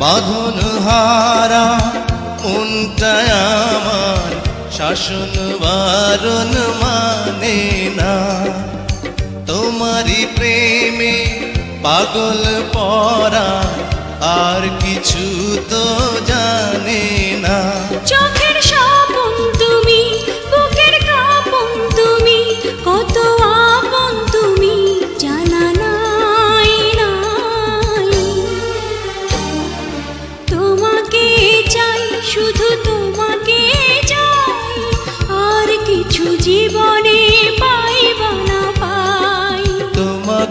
বাঁধন হারা মনটা আমার শাসন বারণ মানে না। তোমারই প্রেমে পাগল পরা, আর কিছু তো